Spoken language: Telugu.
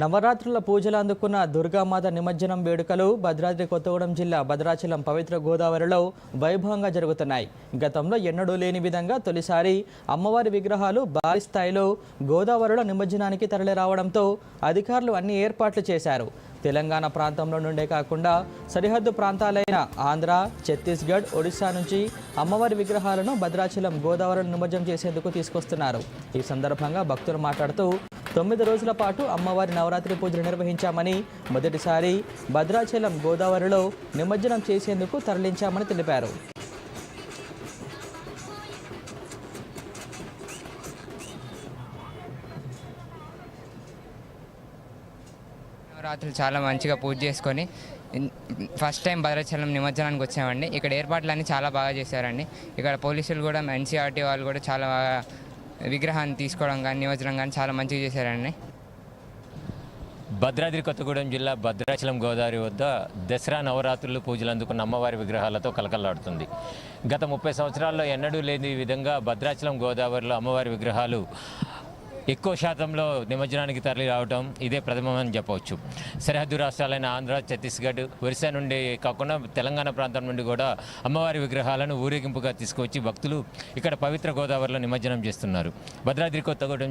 నవరాత్రుల పూజలు అందుకున్న దుర్గామాత నిమజ్జనం వేడుకలు భద్రాద్రి కొత్తగూడెం జిల్లా భద్రాచలం పవిత్ర గోదావరిలో వైభవంగా జరుగుతున్నాయి. గతంలో ఎన్నడూ లేని విధంగా తొలిసారి అమ్మవారి విగ్రహాలు భారీ స్థాయిలో గోదావరిలో నిమజ్జనానికి తరలి రావడంతో అధికారులు అన్ని ఏర్పాట్లు చేశారు. తెలంగాణ ప్రాంతంలో నుండే కాకుండా సరిహద్దు ప్రాంతాలైన ఆంధ్ర ఛత్తీస్గఢ్ ఒడిశా నుంచి అమ్మవారి విగ్రహాలను భద్రాచలం గోదావరిలో నిమజ్జనం చేసేందుకు తీసుకొస్తున్నారు. ఈ సందర్భంగా భక్తులు మాట్లాడుతూ తొమ్మిది రోజుల పాటు అమ్మవారి నవరాత్రి పూజలు నిర్వహించామని మొదటిసారి భద్రాచలం గోదావరిలో నిమజ్జనం చేసేందుకు తరలించామని తెలిపారు. నవరాత్రులు చాలా మంచిగా పూజ చేసుకొని ఫస్ట్ టైం భద్రాచలం నిమజ్జనానికి వచ్చామండి. ఇక్కడ ఏర్పాట్లన్నీ చాలా బాగా చేశారండి. ఇక్కడ పోలీసులు కూడా ఎన్సీఆర్టీ వాళ్ళు కూడా చాలా బాగా విగ్రహాన్ని తీసుకోవడం కానీ నిమజ్జనం కానీ చాలా మంచిగా చేశారండి. భద్రాద్రి కొత్తగూడెం జిల్లా భద్రాచలం గోదావరి వద్ద దసరా నవరాత్రులు పూజలు అందుకున్న అమ్మవారి విగ్రహాలతో కలకలాడుతుంది గత ముప్పై సంవత్సరాల్లో ఎన్నడూ లేని విధంగా భద్రాచలం గోదావరిలో అమ్మవారి విగ్రహాలు ఎక్కువ శాతంలో నిమజ్జనానికి తరలి రావడం ఇదే ప్రథమని చెప్పవచ్చు. సరిహద్దు రాష్ట్రాలైన ఆంధ్ర ఛత్తీస్గఢ్ ఒరిస్సా నుండి కాకుండా తెలంగాణ ప్రాంతం నుండి కూడా అమ్మవారి విగ్రహాలను ఊరేగింపుగా తీసుకొచ్చి భక్తులు ఇక్కడ పవిత్ర గోదావరిలో నిమజ్జనం చేస్తున్నారు. భద్రాద్రి కొత్తగూడెం